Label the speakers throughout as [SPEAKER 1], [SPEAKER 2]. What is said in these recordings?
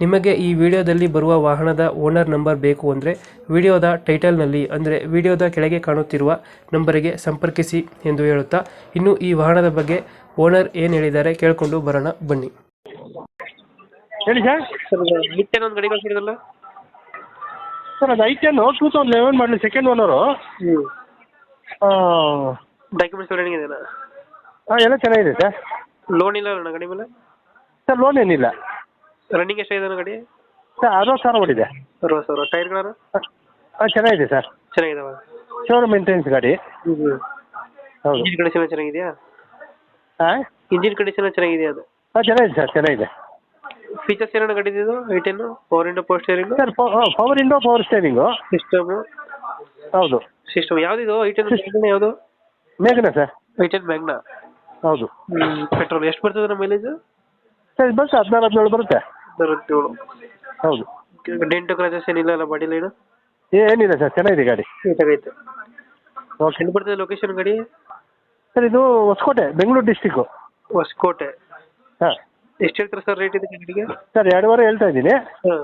[SPEAKER 1] ನಿಮಗೆ ಈ ವಿಡಿಯೋದಲ್ಲಿ ಬರುವ ವಾಹನದ ಓನರ್ ನಂಬರ್ ಬೇಕು ಅಂದರೆ ವಿಡಿಯೋದ ಟೈಟಲ್ನಲ್ಲಿ ಅಂದರೆ ವಿಡಿಯೋದ ಕೆಳಗೆ ಕಾಣುತ್ತಿರುವ ನಂಬರಿಗೆ ಸಂಪರ್ಕಿಸಿ ಎಂದು ಹೇಳುತ್ತಾ ಇನ್ನು ಈ ವಾಹನದ ಬಗ್ಗೆ ಓನರ್ ಏನು ಹೇಳಿದ್ದಾರೆ ಕೇಳಿಕೊಂಡು ಬರೋಣ ಬನ್ನಿ.
[SPEAKER 2] ಹೇಳಿ ಸರ್.
[SPEAKER 1] ಸರ್ ಒಂದು ಗಡಿ ಕಳಿಸಿರಲ್ಲ
[SPEAKER 2] ಸರ್ ಅದು I ten two thousand eleven ಮಾಡಲಿ ಸೆಕೆಂಡ್ ಓನರು
[SPEAKER 1] ಡಾಕ್ಯುಮೆಂಟ್ಸ್ ರನ್ನಿಂಗ್ ಇದೆಯಾ
[SPEAKER 2] ಹಾಂ ಎಲ್ಲ ಚೆನ್ನಾಗಿದೆ ಸರ್.
[SPEAKER 1] ಲೋನ್ ಇಲ್ಲ ಅಣ್ಣ ಗಾಡಿ ಮೇಲೆ?
[SPEAKER 2] ಸರ್ ಲೋನ್ ಏನಿಲ್ಲ.
[SPEAKER 1] ರನ್ನಿಂಗ್ ಎಷ್ಟಾಗಿದೆ ಗಾಡಿ?
[SPEAKER 2] ಸರ್ ಅರವತ್ತು ಸಾವಿರ ಓಡಿದೆ.
[SPEAKER 1] ಅರವತ್ತು ಸಾವಿರ. ಟೈರ್ಗಳನ್ನ
[SPEAKER 2] ಹಾಂ ಚೆನ್ನಾಗಿದೆ ಸರ್.
[SPEAKER 1] ಚೆನ್ನಾಗಿದಾವ?
[SPEAKER 2] ಶೋರೂಮ್ ಮೇಂಟೆನೆನ್ಸ್ ಗಾಡಿ. ಹೌದು.
[SPEAKER 1] ಇಂಜಿನ್ ಕಂಡೀಷನ್ ಚೆನ್ನಾಗಿದೆಯಾ?
[SPEAKER 2] ಹಾಂ
[SPEAKER 1] ಇಂಜಿನ್ ಕಂಡೀಷನ್ ಚೆನ್ನಾಗಿದೆ ಅದು?
[SPEAKER 2] ಹಾಂ ಚೆನ್ನಾಗಿದೆ ಸರ್ ಚೆನ್ನಾಗಿದೆ.
[SPEAKER 1] ಫೀಚರ್ಸ್ ಏನೋ ಗಾಡಿ ಇದು I ten power window power steering
[SPEAKER 2] sir power window power steering
[SPEAKER 1] system
[SPEAKER 2] ಹೌದು.
[SPEAKER 1] ಸಿಸ್ಟಮ್ ಯಾವ್ದಿದು ಐ ಟೆನ್ ಯಾವುದು?
[SPEAKER 2] ಮೇಘನ ಸರ್.
[SPEAKER 1] ಐ ಟೆನ್ ಮ್ಯಾಗ್ನಾ
[SPEAKER 2] ಹೌದು.
[SPEAKER 1] ಪೆಟ್ರೋಲ್ ಎಷ್ಟು ಬರ್ತದೆ ನಮ್ಮ ಮೈಲೇಜ್
[SPEAKER 2] ಸರ್ ಬಸ್ ಹದಿನಾರು ಹದಿನೇಳು ಬರುತ್ತೆ.
[SPEAKER 1] ಅರವತ್ತೇಳು
[SPEAKER 2] ಹೌದು.
[SPEAKER 1] ಡೆಂಟು ಕ್ರಾಚಸ್ ಏನಿಲ್ಲ ಅಲ್ಲ ಬಾಡಿ ಲೈನ್
[SPEAKER 2] ಏನಿಲ್ಲ ಸರ್ ಚೆನ್ನಾಗಿದೆ ಗಾಡಿ.
[SPEAKER 1] ಚೆನ್ನಾಗೈತೆ.
[SPEAKER 2] ಓಕೆ.
[SPEAKER 1] ಎಲ್ಲಿ ಬರ್ತದೆ ಲೊಕೇಶನ್ ಗಾಡಿ?
[SPEAKER 2] ಸರ್ ಇದು ಹೊಸಕೋಟೆ ಬೆಂಗಳೂರು ಡಿಸ್ಟಿಕ್ಕು
[SPEAKER 1] ಹೊಸಕೋಟೆ.
[SPEAKER 2] ಹಾಂ.
[SPEAKER 1] ಎಷ್ಟು ಹೇಳ್ತಾರೆ ಸರ್ ರೇಟ್ ಇದೆ ಗಾಡಿಗೆ?
[SPEAKER 2] ಸರ್ ಎರಡೂವರೆ ಹೇಳ್ತಾ ಇದ್ದೀನಿ.
[SPEAKER 1] ಹಾಂ.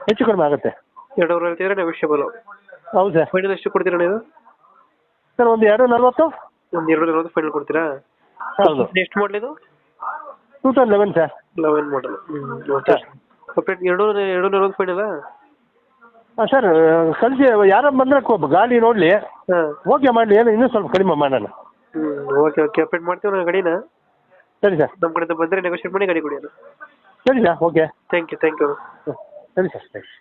[SPEAKER 2] ಹೆಚ್ಚು ಕಡಿಮೆ ಆಗುತ್ತೆ.
[SPEAKER 1] ಎರಡೂವರೆ ಹೇಳ್ತಿದ್ರೆ ನೆಗೋಷಿಯಬಲ್
[SPEAKER 2] ಹೌದು ಸರ್.
[SPEAKER 1] ಫೈನಲ್ ಎಷ್ಟು ಕೊಡ್ತೀರಾ ನೀವು?
[SPEAKER 2] ಸರ್ ಒಂದು ಎರಡು ನಲ್ವತ್ತು?
[SPEAKER 1] ಒಂದು ಎರಡು ನಲ್ವತ್ತು ಫೈನಲ್ ಕೊಡ್ತೀರಾ?
[SPEAKER 2] ಹೌದು.
[SPEAKER 1] ಎಷ್ಟು ಮಾಡಲಿದು
[SPEAKER 2] two thousand eleven sir.
[SPEAKER 1] Eleven ಮಾಡಲ್ ಓಕೆ ಕಂಪ್ಲೀಟ್ ಎರಡು ಎರಡು ನಲ್ವತ್ತು ಫೈನಲ್ಲ
[SPEAKER 2] ಹಾಂ ಸರ್ ಕಳಿಸಿ ಯಾರು ಬಂದ್ರೆ ಗಾಡಿ ನೋಡ್ಲಿ.
[SPEAKER 1] ಹಾಂ.
[SPEAKER 2] ಓಕೆ ಮಾಡಲಿ ಏನು ಇನ್ನೂ ಸ್ವಲ್ಪ ಕಡಿಮೆ ಮಾಡೋಣ.
[SPEAKER 1] ಹ್ಞೂ ಓಕೆ ಓಕೆ ಅಪ್ಡೇಟ್ ಮಾಡ್ತೀವಿ ನಾವು ಗಾಡಿನ.
[SPEAKER 2] ಸರಿ ಸರ್.
[SPEAKER 1] ನಮ್ಮ ಕಡೆಯಿಂದ ಬಂದರೆ ನೆಗೋಷಿಯೇಟ್ ಮಾಡಿ ಗಾಡಿ ಕೊಡಿ
[SPEAKER 2] ಸರಿ sir okay.
[SPEAKER 1] Thank you thank you
[SPEAKER 2] ಸರಿ ಸರ್ ಥ್ಯಾಂಕ್ಸ್